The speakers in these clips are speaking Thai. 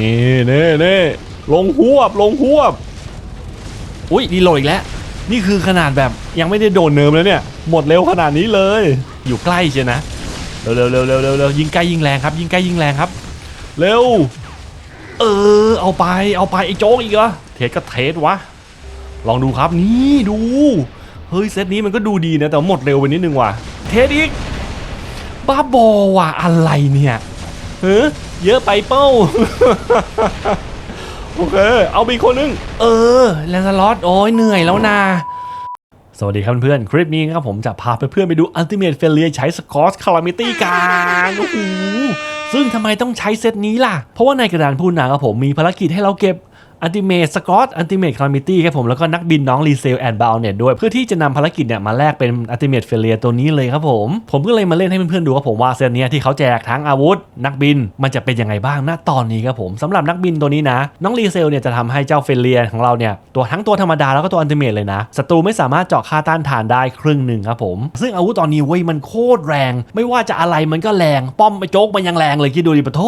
นี่เน่เน่ลงหวบลงหวบอุ้ยดีโหลดอีกแล้ว นี่คือขนาดแบบยังไม่ได้โดนเนิร์มแล้วเนี่ย หมดเร็วขนาดนี้เลย อยู่ใกล้เชียวนะเร็วเร็วเร็วเร็วเร็วเร็วยิงใกล้ยิงแรงครับยิงใกล้ยิงแรงครับ เร็ว เออ เอาไปเอาไปไอ้โจ๊กอีกเหรอเทสก็เทสวะ ลองดูครับนี่ดู เฮ้ยเซตนี้มันก็ดูดีนะแต่ว่าหมดเร็วไปนิดนึงว่ะ เทสอีก บ้าบอว่ะอะไรเนี่ยเฮ้ย เยอะไปเป้าโอเค เอาไปอีกคนนึง เออ แลนสล็อตโอ้ยเหนื่อยแล้วนะ สวัสดีครับเพื่อนๆคลิปนี้นะครับผมจะพาเพื่อนๆไปดู Ultimate f a i l u r e ใช้ Scott Calamity กันโอ้โหซึ่งทำไมต้องใช้เซตนี้ล่ะ เพราะว่าในกระดานพูดนะครับผมมีภารกิจให้เราเก็บ Ultimate Scott Ultimate Calamity ครับผมแล้วก็นักบินน้อง r e s a l and b o u n d ด้วยเพื่อที่จะนำภารกิจเนี่ยมาแลกเป็น Ultimate f a i l u r e ตัวนี้เลยครับผม ผมก็เลยมาเล่นให้เพื่อนๆดูครับผมว่าเซตเนี้ยที่เขาแจกทั้งอาวุธ นักบินมันจะเป็นยังไงบ้างณตอนนี้ครับผมสำหรับนักบินตัวนี้นะ น้อง r e s a l เนี่ยจะทำให้เจ้า f a i l u r e ของเราเนี่ยตัวทั้งตัวธรรมดาแล้วก็ตัว Ultimate เลยนะศัตรูไม่สามารถเจาะค่าต้านทานได้ครึ่งหนึ่งครับผมซึ่งอาวุธตอนนี้เว้ยมันโคตรแรง ไม่ว่าจะอะไรมันก็แรงป้อมไปโจ๊กมันยังแรงเลยคิดดูดิปะโท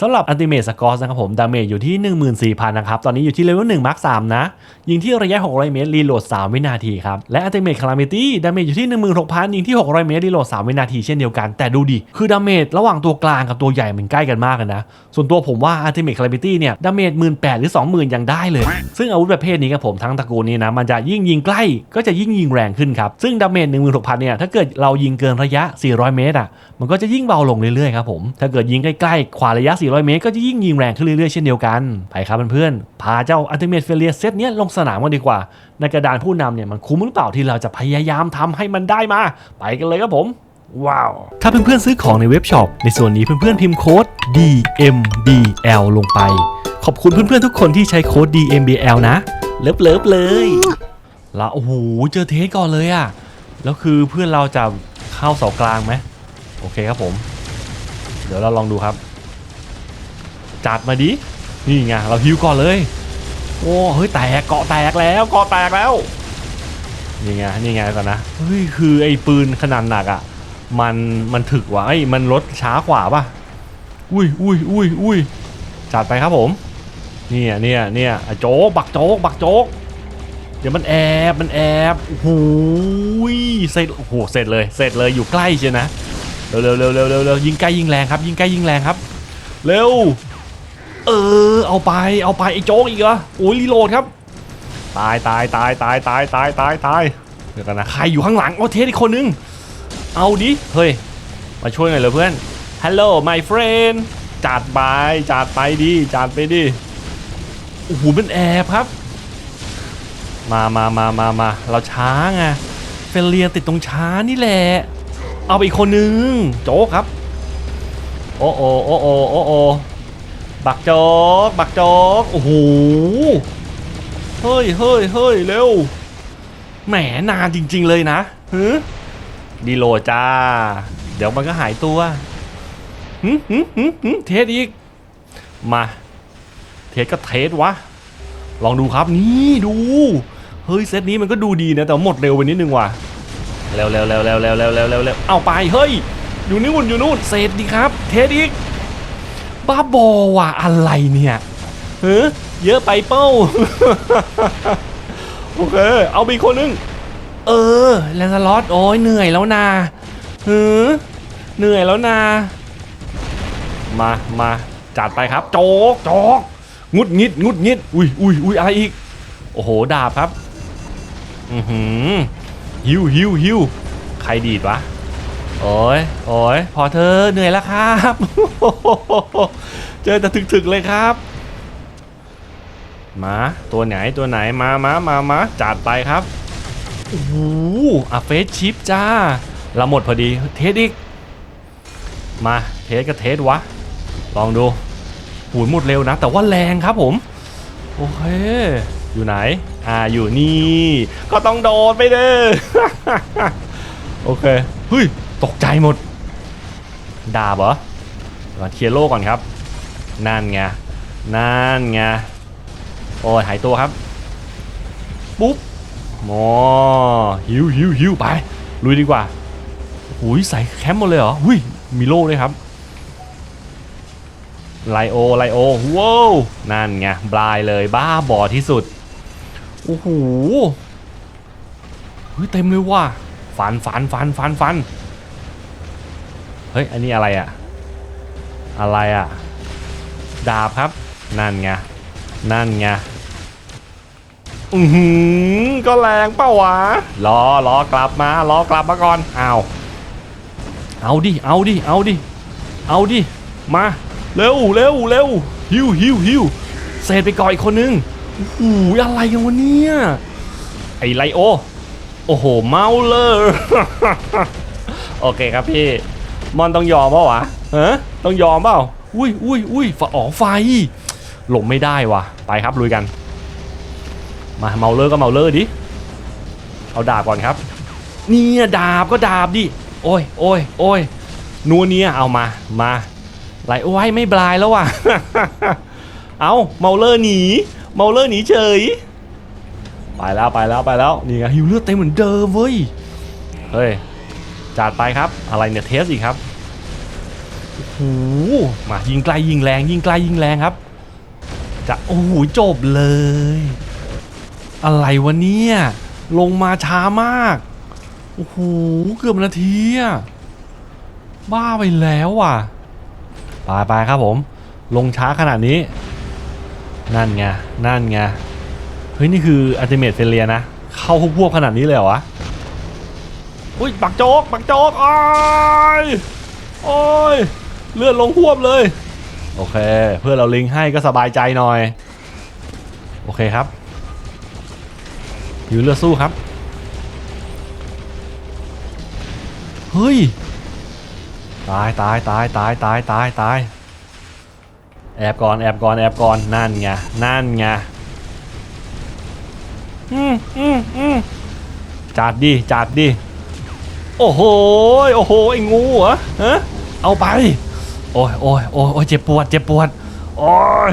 สำหรับ Ultimate Scott นะครับผมดาเมจอยู่ที่ 14,000นะครับตอนนนี้อยู่ที่เลเวล1มาร์ค3นะ ยิงที่ระยะ 600 เมตร รีโหลด 3 วินาทีครับ และ Ultimate Calamity ดาเมจอยู่ที่ 16,000 ยิงที่ 600 เมตร รีโหลด 3 วินาทีเช่นเดียวกัน แต่ดูดิ คือดาเมจระหว่างตัวกลางกับตัวใหญ่มันใกล้กันมากเลยนะ ส่วนตัวผมว่า Ultimate Calamity เนี่ยดาเมจ18,000หรือ 20,000 ยังได้เลย ซึ่งอาวุธประเภทนี้ครับผมทั้งตระกูลนี้นะมันจะยิ่งยิงใกล้ก็จะยิ่งยิงแรงขึ้นครับซึ่งดาเมจ16,000เนี่ยถ้าเกิดเรายิงเกินระยะ 400 เมตรอะมันก็จะยิ่งเบาลงเรื่อยๆครับผมถ้าเกิดยิงใกล้ๆขวาระยะ 400 เมตร ก็จะยิ่งยิงแรงขึ้นเรื่อยๆเช่นเดียวกันไปครับเพื่อนๆพาเจ้า Ultimate Failure เซตเนี้ยลงสนามกันดีกว่า ในกระดานผู้นำเนี่ยมันคุ้มหรือเปล่าที่เราจะพยายามทำให้มันได้มา ไปกันเลยครับผม ว้าว ถ้าเพื่อนๆซื้อของในเว็บช็อปในส่วนนี้เพื่อนๆพิมพ์โค้ด DMBL ลงไป ขอบคุณเพื่อนๆทุกคนที่ใช้โค้ด DMBL นะ เลิฟๆเลยแล้วโอ้โหเจอเทสก่อนเลยอะแล้วคือเพื่อนเราจะเข้าเสากลางไหมโอเคครับผม เดี๋ยวเราลองดูครับจัดมาดิ นี่ไง เราฮิวก่อนเลย โอ้เฮ้ยแตกเกาะแตกแล้วเกาะแตกแล้วนี่ไงนี่ไงก่อนนะเฮ้ยคือไอ้ปืนขนาดหนักอะ่ะมันมันถึกว่ะไอ้ยมันลดช้ากว่าป่ะอุ้ยอุ้ยอุ้ยอุ้ยจัดไปครับผมเนี่ยเนี่ยเนี่ยโจ๊กบักโจ๊กบักโจ๊กเดี๋ยวมันแอบมันแอบโอ้โหยเสร็จโอ้โหเสร็จเลยเสร็จเลยอยู่ใกล้เชียนะเร็วเร็วเร็วเร็วเร็วเร็วยิงใกล้ยิงแรงครับยิงใกล้ยิงแรงครับ เร็ว เออ เอาไป เอาไปไอ้โจ๊กอีกเหรอโอ้ยรีโหลดครับ ตายตายตายตายตายตายตายตายเดี๋ยวกันนะใครอยู่ข้างหลังโอ้เทสอีกคนนึง เอาดิ เฮ้ย มาช่วยหน่อยเลยเพื่อน Hello my friend จัดไปจัดไปดิจัดไปดิโอ้โหเป็นแอบครับ มามามามามาเราช้าไงเฟลเลียติดตรงช้านี่แหละ เอาไปอีกคนนึง โจ๊กครับ โอ้โอโอ้โอโอ้โอ บักโจ๊กบักโจ๊กโอ้โหเฮ้ยเฮ้ยเฮ้ยเร็วแหมนานจริง ๆ เลยนะฮึดีโลจ้า เดี๋ยวมันก็หายตัวหึหึหึหึเทสอีก มา เทสก็เทสวะ ลองดูครับนี่ดู เฮ้ยเซตนี้มันก็ดูดีนะ แต่หมดเร็วไปนิดนึงว่ะเร็วเร็วเร็วเร็วเร็วเร็วเร็วเร็วเร็วเอาไปเฮ้ย อยู่นู่นอยู่นู่นเศษดีครับ เทสอีก บ้าบอว่ะอะไรเนี่ยเฮ้ยเยอะไปเป้า โอเค เอาไปอีกคนนึง เออ แลนสล็อตโอ้ยเหนื่อยแล้วนาเฮ้ยเหนื่อยแล้วนา มามาจัดไปครับ โจกโจกงุดงิดงุดงิด อุ้ยอุ้ยอุ้ยอะไรอีก โอ้โห ดาบครับ อือหือฮิวฮิวฮิวใครดีดวะ โอ้ยโอ้ยพอเธอเหนื่อยแล้วครับ เจอแต่ถึกๆเลยครับมาตัวไหนตัวไหนมามามามาจัดไปครับโอ้โหอะเฟสชิปจ้า เราหมดพอดี เทสอีก มาเทสก็เทสวะ ลองดูหูยหมดเร็วนะ แต่ว่าแรงครับผม โอเค อยู่ไหน อ่า อยู่นี่ ก็ต้องโดนไปเด้อ โอเค เฮ้ย ตกใจหมด ดาบเหรอมาเคลียร์โลก่อนครับ นั่นไง นั่นไง โอ้ยหายตัวครับ ปุ๊บมอหิวหิวหิวไป ลุยดีกว่าหุยใส่แคมป์หมดเลยเหรอหุยมีโล่ด้วยครับ ไลโอ ไลโอ ว้าว นั่นไง บลายเลยบ้าบอที่สุด โอ้โหเฮ้ยเต็มเลยว่ะ ฟันฟันฟันฟันฟัน เฮ้ย อันนี้อะไรอะอะไรอะดาบครับ นั่นไง นั่นไง อือหือ ก็แรงเป้าวะรอรอกลับมารอกลับมาก่อนอ้าเอาดิ เอาดิ เอาดิ เอาดิ มา เร็วเร็วเร็วฮิวฮิวฮิวเศษไปก่อนอีกคนนึงโอ้โหอะไรกันวะเนี่ย ไอไลโอ โอ้โห เมาเลย โอเคครับพี่ มอนต้องยอมเปล่าวะฮะต้องยอมเปล่าอุ้ยอุ้ยอุ้ยฝาอ๋อไฟหลบไม่ได้ว่ะ ไปครับลุยกัน มาเมาเลอร์ก็เมาเลอร์ดิ เอาดาบก่อนครับ เนี่ยดาบก็ดาบดิ โอ้ยโอ้ยโอ้ยนัวเนียเอามา มาไหลโอ้ยไม่บลายแล้วว่ะ เอาเมาเลอร์หนี เมาเลอร์หนีเฉย ไปแล้วไปแล้วไปแล้ว นี่ไงฮิวเลือดเต็มเหมือนเดิมเว้ย เฮ้ย จัดไปครับ อะไรเนี่ยเทสอีกครับโอ้โหมายิงไกลยิงแรง ยิงไกลยิงแรงครับ จะโอ้โหจบเลย อะไรวะเนี่ย ลงมาช้ามาก โอ้โหเกือบนาทีอะบ้าไปแล้วอะไปไปครับผม ลงช้าขนาดนี้ นั่นไง นั่นไง เฮ้ย นี่คืออัลติเมทเฟเลียนะ เข้าพวกขนาดนี้เลยเหรอวะ อุ้ยปักโจกปักโจกโอ้ยโอ้ยเลือดลงพวบเลย โอเค เพื่อเราลิงให้ก็สบายใจหน่อย โอเคครับอยู่เลือดสู้ครับ เฮ้ย ตายตายตายตายตายตายตายแอบก่อนแอบก่อนแอบก่อนนั่นไงนั่นไงอืมอืมอืมจัดดิจัดดิ โอ้โห โอ้โห ไอ้งูเหรอฮะเอาไปโอ้ยโอ้ยโอ้ยโอ้ยเจ็บปวด เจ็บปวด โอ้ย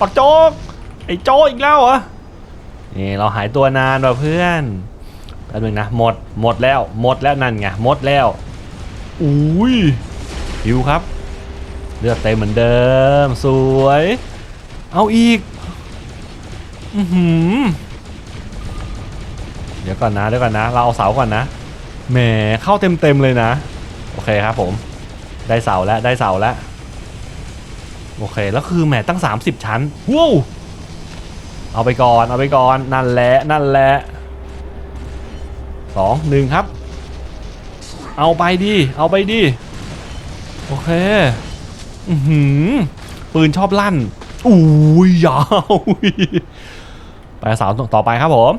ปักโจ๊ก ไอ้โจ๊กอีกแล้วเหรอ นี่เราหายตัวนานว่ะเพื่อนแป๊บนึงนะ หมด หมดแล้ว หมดแล้วนั่นไง หมดแล้ว อุ้ยหิวครับ เลือดเต็มเหมือนเดิม สวย เอาอีก อือหือเดี๋ยวก่อนนะ เดี๋ยวก่อนนะ เราเอาเสาก่อนนะ แหมเข้าเต็มเต็มๆเลยนะ โอเคครับผม ได้เสาแล้วได้เสาแล้ว โอเคแล้วคือแหมตั้ง 30 ชั้นว้าวเอาไปก่อนเอาไปก่อนนั่นแหละนั่นแหละสองหนึ่งครับ เอาไปดิเอาไปดิโอเคอือหือปืนชอบลั่นอุ้ยยาวไปสาวต่อไปครับผม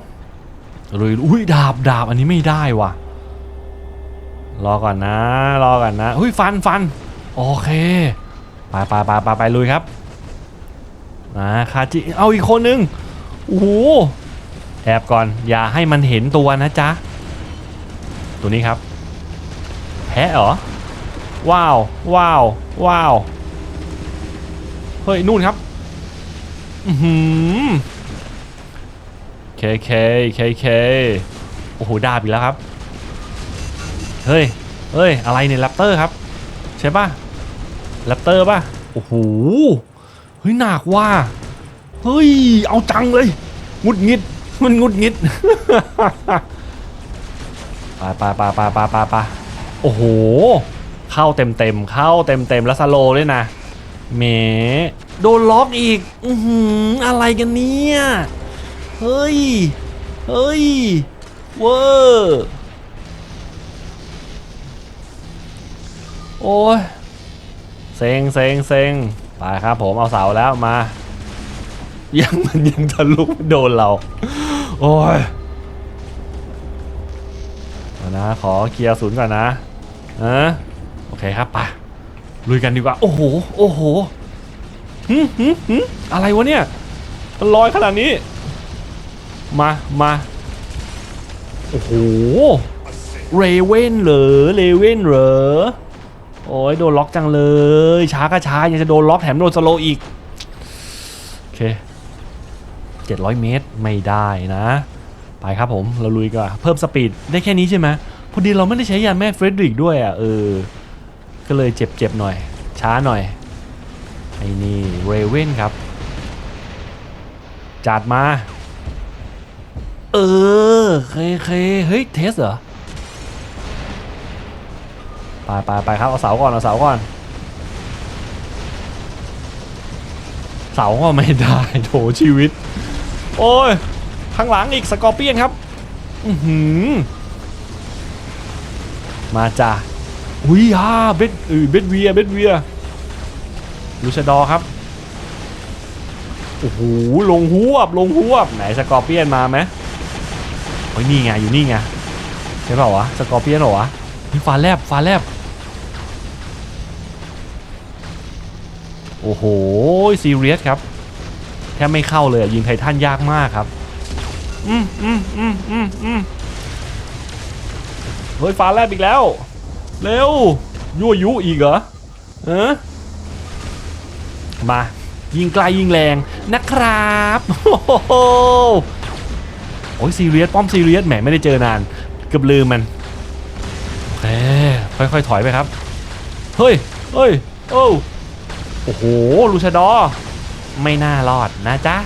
ลุยอุ้ยดาบดาบอันนี้ไม่ได้ว่ะ รอก่อนนะ รอก่อนนะอุ้ยฟันฟันโอเคไปไปไปไปไปลุยครับมาคาจิเอาอีกคนนึงโอ้โหแอบก่อนอย่าให้มันเห็นตัวนะจ๊ะตัวนี้ครับ แพ้เหรอ ว้าว ว้าว ว้าว เฮ้ย นู่นครับ อือหือเคเคเคเคโอ้โหดาบอีกแล้วครับ เฮ้ยเฮ้ย อะไรเนี่ยแรปเตอร์ครับ ใช่ป่ะแรปเตอร์ป่ะ โอ้โห เฮ้ยหนักว่า เฮ้ย เอาจังเลย งุดงิด มันงุดงิดไปไปไปไปไปไปไปโอ้โห เข้าเต็มเต็มเข้าเต็มเต็มแล้วสโลด้วยนะเมโดนล็อกอีก อือหืออะไรกันเนี่ย เฮ้ย เฮ้ย เวอร์ โอ้ยเซ็งเซ็งเซ็งไปครับผมเอาเสาแล้วมา ยังมันยังทะลุไม่โดนเรา โอ้ยเอานะขอเคลียร์ศูนย์ก่อนนะเออโอเคครับไปลุยกันดีกว่า โอ้โห โอ้โหหึหึหึอะไรวะเนี่ย มันลอยขนาดนี้ มา มา โอ้โห เรเว่นเหรอ เรเว่นเหรอ โอ้ยโดนล็อกจังเลย ช้าก็ช้ายังจะโดนล็อกแถมโดนสโลอีก โอเค 700 เมตรไม่ได้นะ ไปครับผม เราลุยก่อนเพิ่มสปีดได้แค่นี้ใช่ไหมพอดีเราไม่ได้ใช้ยานแม่เฟรดริกด้วยอะเออ ก็เลยเจ็บๆหน่อย ช้าหน่อย ไอ้นี่เรเวนครับ จัดมา เออเคเคเฮ้ย เทสเหรอ ไปไปไปครับเอาเสาก่อนเอาเสาก่อน เสาก็ไม่ได้โถชีวิต โอ้ยข้างหลังอีกสกอร์เปียนครับอือหือมาจ้าอุ้ยฮ่าเบ็ดเออเบ็ดเวียเบ็ดเวียลูชดอร์ครับโอ้โหลงหวบลงหวบไหนสกอร์เปียนมาไหมโอ้ยนี่ไงอยู่นี่ไงใช่เปล่าวะสกอร์เปียนเหรอวะ นี่ฟ้าแลบฟ้าแลบโอ้โหซีเรียสครับแทบไม่เข้าเลยยิงไททันยากมากครับอืมอืมอืมอืมอืมเฮ้ยฟ้าแลบอีกแล้ว เร็วยั่วยุอีกเหรอเออมา ยิงไกลยิงแรงนะครับโอ้โหโอ้ยซีเรียสป้อมซีเรียสแหมไม่ได้เจอนานเกือบลืมมัน ค่อยๆถอยไปครับ เฮ้ยเฮ้ยโอ้โอ้โห ลูชาดอร์ไม่น่ารอดนะจ๊ะ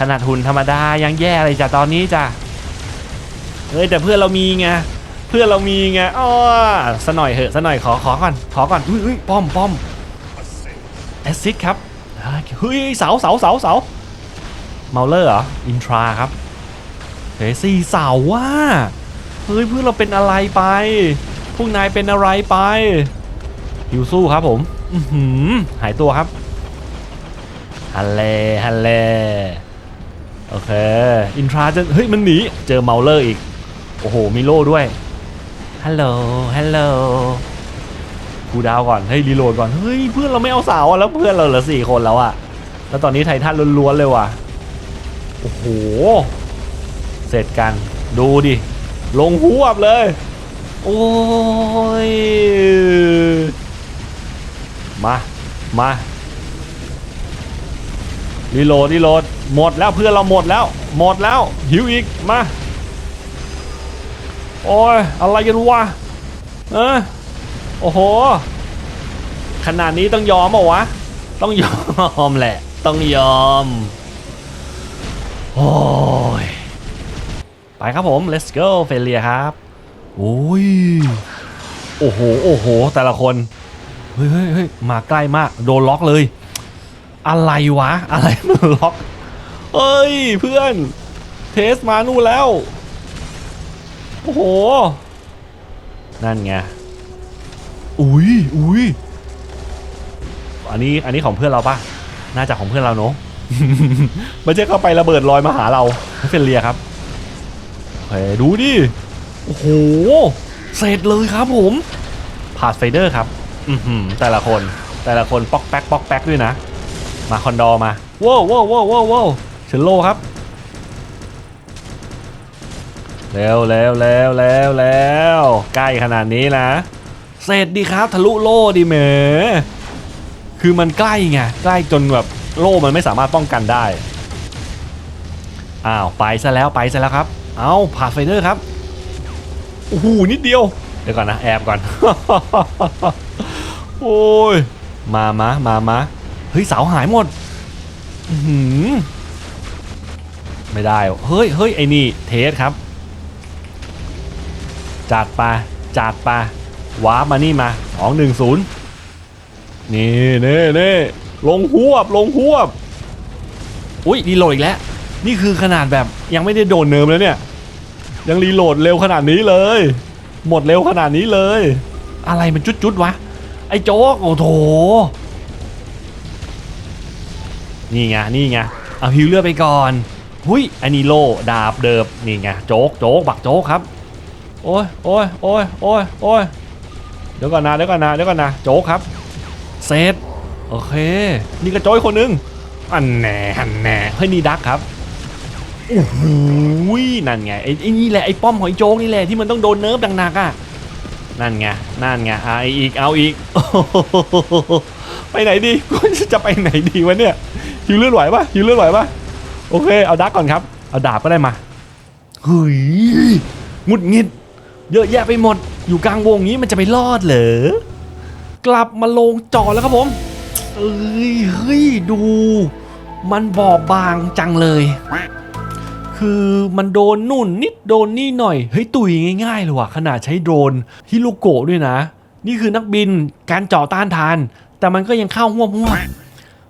ขนาดหุ่นธรรมดายังแย่เลยจ้ะตอนนี้จ้ะ เฮ้ยแต่เพื่อนเรามีไง เพื่อนเรามีไงอ้อสะหน่อยเหอะสะหน่อยขอขอก่อน ขอก่อน อุ้ยอุ้ยป้อมป้อมแอสซิดครับ เฮ้ยเสาเสาเสาเสาเมาเลอร์เหรอ อินทราครับ เฮ้ยสี่เสาว่า เฮ้ยเพื่อนเราเป็นอะไรไป วกนายเป็นอะไรไปฮิวสู้ครับผมหือหายตัวครับฮัลเลฮัลเลโอเค อินทราจะ เฮ้ย มันหนี เจอเมาเลอร์อีก โอ้โหมีโล่ด้วย ฮัลโหล ฮัลโหล กูดาวก่อน เฮ้ย รีโหลดก่อน เฮ้ย เพื่อนเราไม่เอาสาวแล้วเพื่อนเราเหลือสี่คนแล้วอะแล้วตอนนี้ไททันล้วนๆเลยว่ะ โอ้โห เสร็จกัน ดูดิ ลงหัวบเลย โอ้ย มา มารีโหลดรีโหลด หมดแล้วเพื่อนเราหมดแล้ว หมดแล้ว หิวอีก มา โอ้ย อะไรกันวะเออโอ้โห ขนาดนี้ต้องยอมเปล่าวะ ต้องยอมแหละ ต้องยอม โอ้ย ไปครับผม let's go เฟเลียครับ โอ้ย โอ้โห โอ้โห แต่ละคนเฮ้ยเฮ้ยเฮ้ยมาใกล้มาก โดนล็อกเลย อะไรวะ อะไรมันล็อกเอ้ย เพื่อน เทสมานู่นแล้ว โอ้โห นั่นไง อุ้ยอุ้ยอันนี้ อันนี้ของเพื่อนเราปะน่าจะของเพื่อนเราเนอะไม่ใช่เข้าไประเบิดลอยมาหาเราเป็นเรียครับเฮ้ดูดิ โอ้โห เสร็จเลยครับผมพาสไฟเดอร์ครับ อือหือแต่ละคน แต่ละคนป๊อกแป๊กป๊อกแป๊กด้วยนะ มาคอนดอมาว้าวว้าวว้าวว้าวเชลโลครับเร็วเร็วเร็วเร็วเร็วใกล้ขนาดนี้นะ เสร็จดีครับทะลุโล่ดิเหมคือมันใกล้ไงใกล้จนแบบโล่มันไม่สามารถป้องกันได้ อ้าว ไปซะแล้วไปซะแล้วครับ เอาผ่าไฟเดอร์ครับ โอ้โหนิดเดียวเดี๋ยวก่อนนะแอบก่อน โอ้ย มามะมามาเฮ้ยเสาหายหมดหือไม่ได้ เฮ้ยเฮ้ยไอ้นี่เทสครับ จัดไปจัดไปวาร์ปมานี่มาสองหนึ่งศูนย์นี่เน่เน่ลงหวบลงหวบ อุ้ยรีโหลดอีกแล้ว นี่คือขนาดแบบยังไม่ได้โดนเนิร์มแล้วเนี่ย ยังรีโหลดเร็วขนาดนี้เลย หมดเร็วขนาดนี้เลย อะไรมันจุดๆวะ ไอ้โจ๊กโอ้โถนี่ไงนี่ไงเอาฮิวเลือดไปก่อนหุยอันนี้โลดาบเดิบนี่ไงโจ๊กโจ๊กบักโจ๊กครับโอ้ยโอ้ยโอ้ยโอ้ยโอ้ยเดี๋ยวก่อนนะเดี๋ยวก่อนนะเดี๋ยวก่อนนะโจ๊กครับเซตโอเค นี่ก็โจ้ยคนหนึงอันแหน่อันแหน่เฮ้ยนี่ดักครับ โอ้โหนั่นไงไอ้ไอ้นี่แหละไอ้ป้อมหอยโจ๊กนี่แหละที่มันต้องโดนเนิร์ฟหนักอะนั่นไงนั่นไงเอาอีกเอาอีกไปไหนดีกูจะไปไหนดีวะเนี่ยฮิวเลือดไหวปะฮิวเลือดไหวปะโอเคเอาดักก่อนครับเอาดาบก็ได้มาเฮ้ยงุดงิด เยอะแยะไปหมด อยู่กลางวงนี้มันจะไปรอดเหรอกลับมาลงจอแล้วครับผมเอ้ยเฮ้ยดู มันบอบบางจังเลย คือมันโดนนู่นนิดโดนนี่หน่อย เฮ้ยตุยง่ายๆเลยว่ะขนาดใช้โดรนฮิโรโกะด้วยนะ นี่คือนักบินการเจาะต้านทาน แต่มันก็ยังเข้าหัวหัว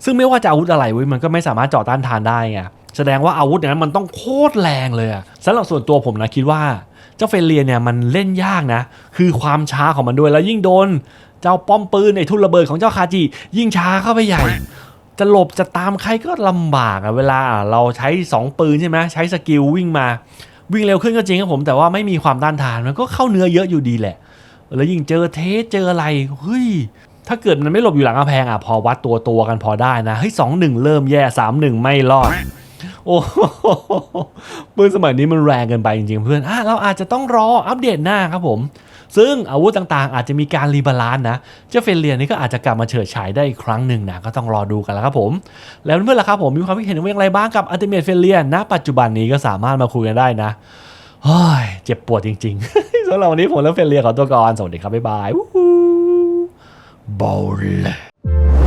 ซึ่งไม่ว่าจะอาวุธอะไรเว้ยมันก็ไม่สามารถเจาะต้านทานได้ไงแสดงว่าอาวุธอย่างนั้นมันต้องโคตรแรงเลยอะสำหรับส่วนตัวผมนะคิดว่าเจ้าเฟรเลียเนี่ยมันเล่นยากนะ คือความช้าของมันด้วยแล้วยิ่งโดน เจ้าป้อมปืนในทุ่นระเบิดของเจ้าคาจิ ยิ่งช้าเข้าไปใหญ่ จะหลบจะตามใครก็ลำบากอะเวลาเราใช้ 2 ปืนใช่ไหมใช้สกิลวิ่งมาวิ่งเร็วขึ้นก็จริงครับผมแต่ว่าไม่มีความต้านทานมันก็เข้าเนื้อเยอะอยู่ดีแหละ แล้วยิ่งเจอเทสเจออะไรเฮ้ยถ้าเกิดมันไม่หลบอยู่หลังกำแพงอะพอวัดตัวตัวกันพอได้นะเฮ้ยสองหนึ่งเริ่มแย่สามหนึ่งไม่รอดโอ้โหปืนสมัยนี้มันแรงเกินไปจริงๆเพื่อนอะเราอาจจะต้องรออัปเดตหน้าครับผม ซึ่งอาวุธต่างๆ อาจจะมีการรีบาลานซ์นะ เจ้าเฟนเลียนนี่ก็อาจจะกลับมาเฉิดฉายได้อีกครั้งหนึ่งนะ ก็ต้องรอดูกันแล้วครับผม แล้วเพื่อนๆล่ะครับผม มีความคิดเห็นว่าอย่างไรบ้างกับอัลติเมทเฟนเลียนณปัจจุบันนี้ก็สามารถมาคุยกันได้นะเฮ้ยเจ็บปวดจริงๆสำหรับวันนี้ผมและเฟนเลียขอตัวก่อน สวัสดีครับบ๊ายบายบอล